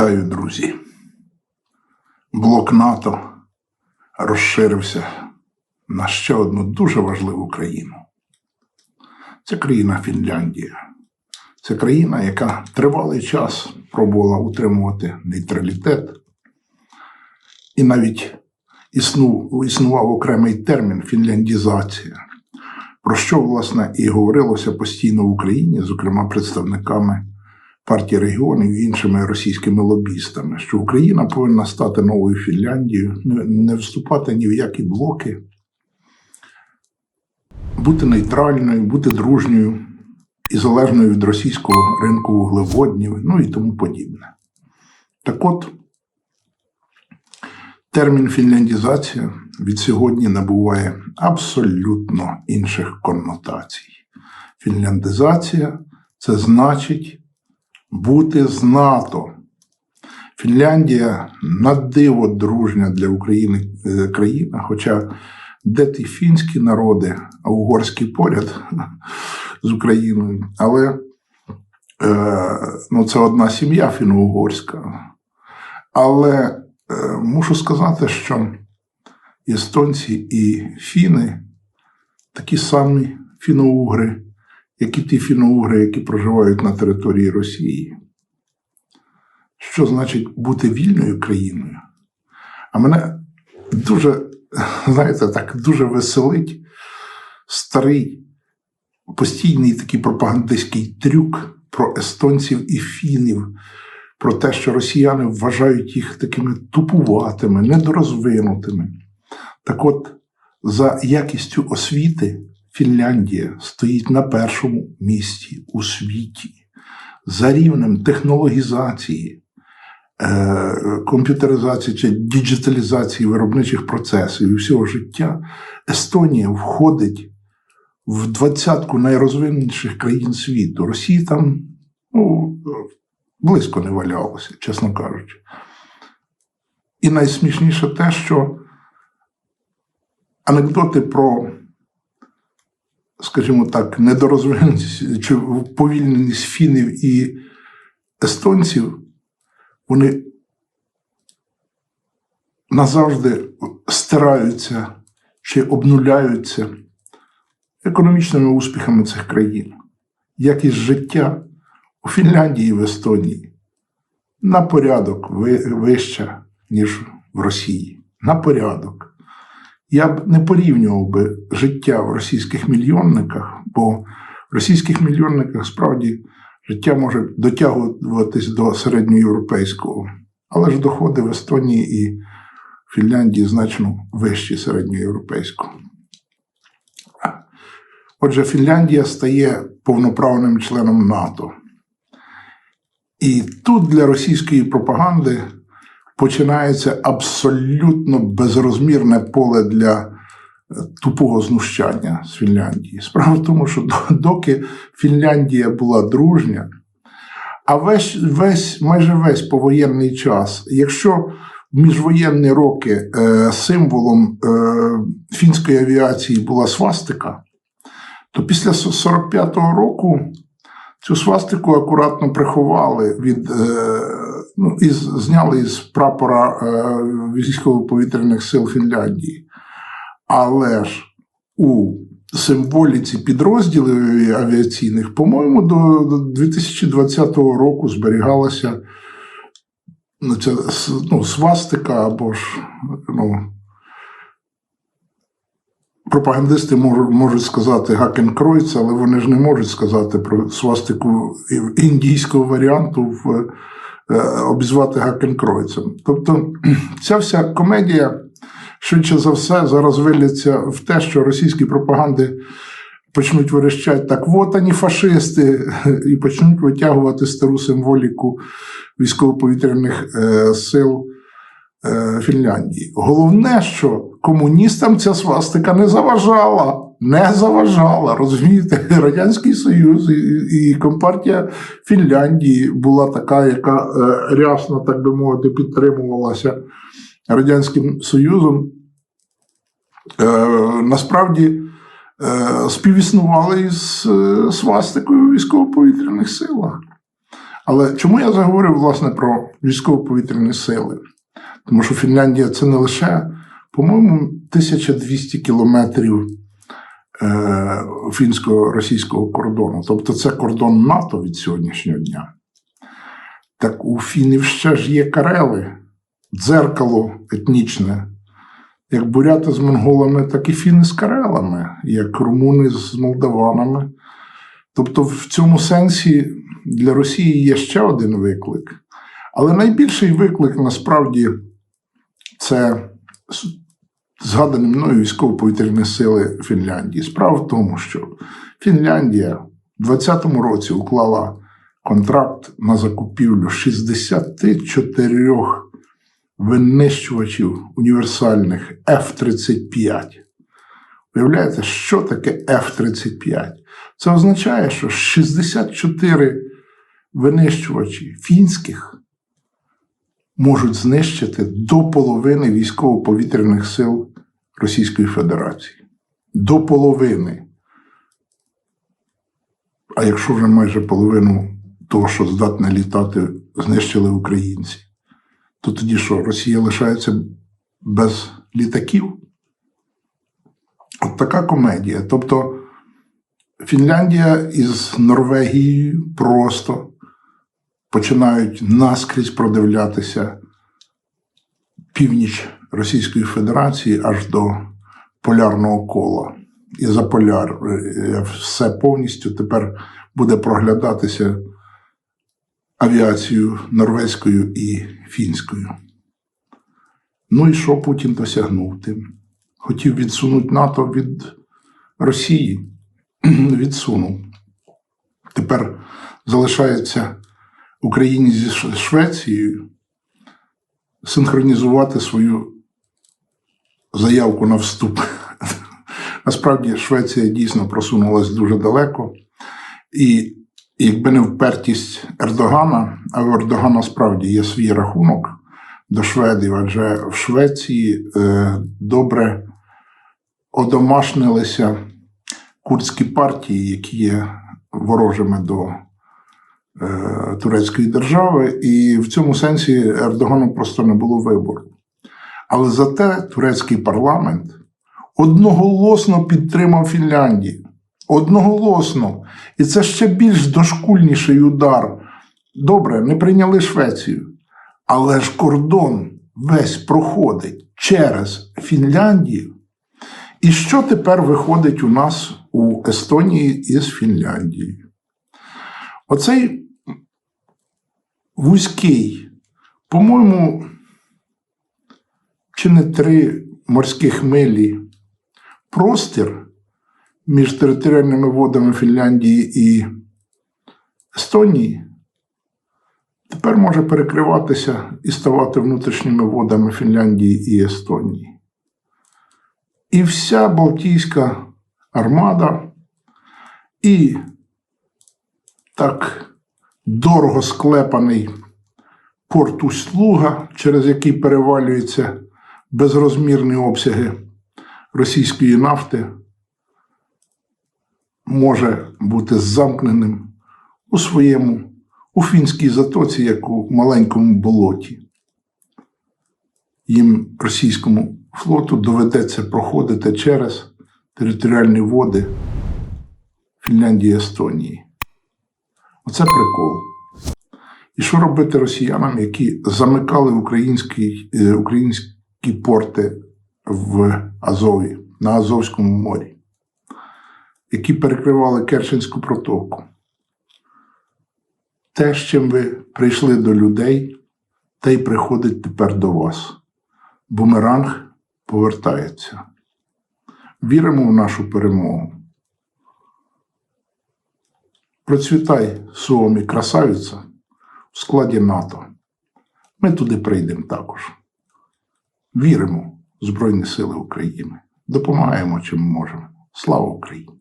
Вітаю, друзі. Блок НАТО розширився на ще одну дуже важливу країну. Це країна Фінляндія. Це країна, яка тривалий час пробувала утримувати нейтралітет. І навіть існу, існував окремий термін фінляндізація, про що, власне, і говорилося постійно в Україні, зокрема представниками партії регіонів і іншими російськими лобістами, що Україна повинна стати новою Фінляндією, не- вступати ні в які блоки, бути нейтральною, бути дружньою і залежною від російського ринку вуглеводнів, ну і тому подібне. Так от, термін фінляндізація від сьогодні набуває абсолютно інших коннотацій. Фінляндизація це значить бути з НАТО. Фінляндія на диво дружня для України е, країна, хоча де ті фінські народи, а угорські поряд з Україною. Але е, ну, це одна сім'я фіно-угорська. Але е, мушу сказати, що естонці і фіни такі самі фіно-угри, як і ті фіно-угри, які проживають на території Росії. Що значить бути вільною країною? А мене дуже, знаєте, так дуже веселить старий постійний такий пропагандистський трюк про естонців і фінів, про те, що росіяни вважають їх такими тупуватими, недорозвинутими. Так от, за якістю освіти Фінляндія стоїть на першому місці у світі, за рівнем технологізації, е, комп'ютеризації чи діджиталізації виробничих процесів і всього життя. Естонія входить в двадцятку найрозвиненіших країн світу. Росії там ну, близько не валялося, чесно кажучи. І найсмішніше те, що анекдоти про, скажімо так, недорозвиненість чи повільненість фінів і естонців, вони назавжди стираються чи обнуляються економічними успіхами цих країн. Якість життя у Фінляндії і в Естонії на порядок ви- вища, ніж в Росії. На порядок. Я б не порівнював би життя в російських мільйонниках, бо в російських мільйонниках справді життя може дотягуватись до середньоєвропейського, але ж доходи в Естонії і Фінляндії значно вищі середньоєвропейського. Отже, Фінляндія стає повноправним членом НАТО. І тут для російської пропаганди починається абсолютно безрозмірне поле для е, тупого знущання з Фінляндії. Справа в тому, що доки Фінляндія була дружня, а весь, весь майже весь повоєнний час, якщо в міжвоєнні роки е, символом е, фінської авіації була свастика, то після 45-го року цю свастику акуратно приховали від е, ну, із, зняли із прапора е, військово-повітряних сил Фінляндії. Але ж у символіці підрозділів авіаційних, по-моєму, до, до 2020 року зберігалася ну, ця ну, свастика або ж ну, пропагандисти можуть, сказати Гакенкройц, але вони ж не можуть сказати про свастику індійського варіанту в обізвати Гакенкройцем. Тобто ця вся комедія, швидше за все, зараз виліться в те, що російські пропаганди почнуть верещати так, от ані фашисти, і почнуть витягувати стару символіку військово-повітряних е, сил е, Фінляндії. Головне, що комуністам ця свастика не заважала. Не заважала, розумієте, Радянський Союз і, і Компартія Фінляндії була така, яка е, рясно, так би мовити, підтримувалася Радянським Союзом. Е, насправді е, співіснували із свастикою військово-повітряних силах. Але чому я заговорив власне про військово-повітряні сили? Тому що Фінляндія це не лише, по-моєму, 1200 кілометрів фінсько-російського кордону. Тобто це кордон НАТО від сьогоднішнього дня. Так у фінів ще ж є Карели, дзеркало етнічне. Як буряти з монголами, так і фіни з карелами, як румуни з молдаванами. Тобто, в цьому сенсі для Росії є ще один виклик. Але найбільший виклик насправді це згадані мною військово-повітряні сили Фінляндії. Справа в тому, що Фінляндія в 2020 році уклала контракт на закупівлю 64 винищувачів універсальних F-35. Уявляєте, що таке F-35? Це означає, що 64 винищувачі фінських можуть знищити до половини військово-повітряних сил Російської Федерації. До половини. А якщо вже майже половину того, що здатне літати, знищили українці, то тоді що, Росія лишається без літаків? От така комедія. Тобто Фінляндія із Норвегією просто починають наскрізь продивлятися північ Російської Федерації аж до полярного кола. І за поляр е, все повністю тепер буде проглядатися авіацією норвезькою і фінською. Ну і що Путін досягнув тим? Хотів відсунути НАТО від Росії. Відсунув. Тепер залишається Україні зі Швецією синхронізувати свою заявку на вступ. Насправді Швеція дійсно просунулася дуже далеко. І якби не впертість Ердогана, а в Ердогана справді є свій рахунок до шведів, адже в Швеції е, добре одомашнилися курдські партії, які є ворожими до турецької держави, і в цьому сенсі Ердогану просто не було вибору. Але зате турецький парламент одноголосно підтримав Фінляндію. Одноголосно. І це ще більш дошкульніший удар. Добре, не прийняли Швецію. Але ж кордон весь проходить через Фінляндію. І що тепер виходить у нас у Естонії із Фінляндією? Оцей вузький, по-моєму, чи не три морських милі простір між територіальними водами Фінляндії і Естонії тепер може перекриватися і ставати внутрішніми водами Фінляндії і Естонії. І вся Балтійська армада, і так дорого склепаний порт Услуга, через який перевалюються безрозмірні обсяги російської нафти, може бути замкненим у своєму у фінській затоці, як у маленькому болоті. Їм російському флоту доведеться проходити через територіальні води Фінляндії і Естонії. Оце прикол. І що робити росіянам, які замикали українські, е, українські порти в Азові, на Азовському морі, які перекривали Керченську протоку? Те, з чим ви прийшли до людей, те й приходить тепер до вас. Бумеранг повертається. Віримо в нашу перемогу. Процвітай, Суомі, красавиця в складі НАТО. Ми туди прийдемо також. Віримо в Збройні Сили України. Допомагаємо, чим можемо. Слава Україні!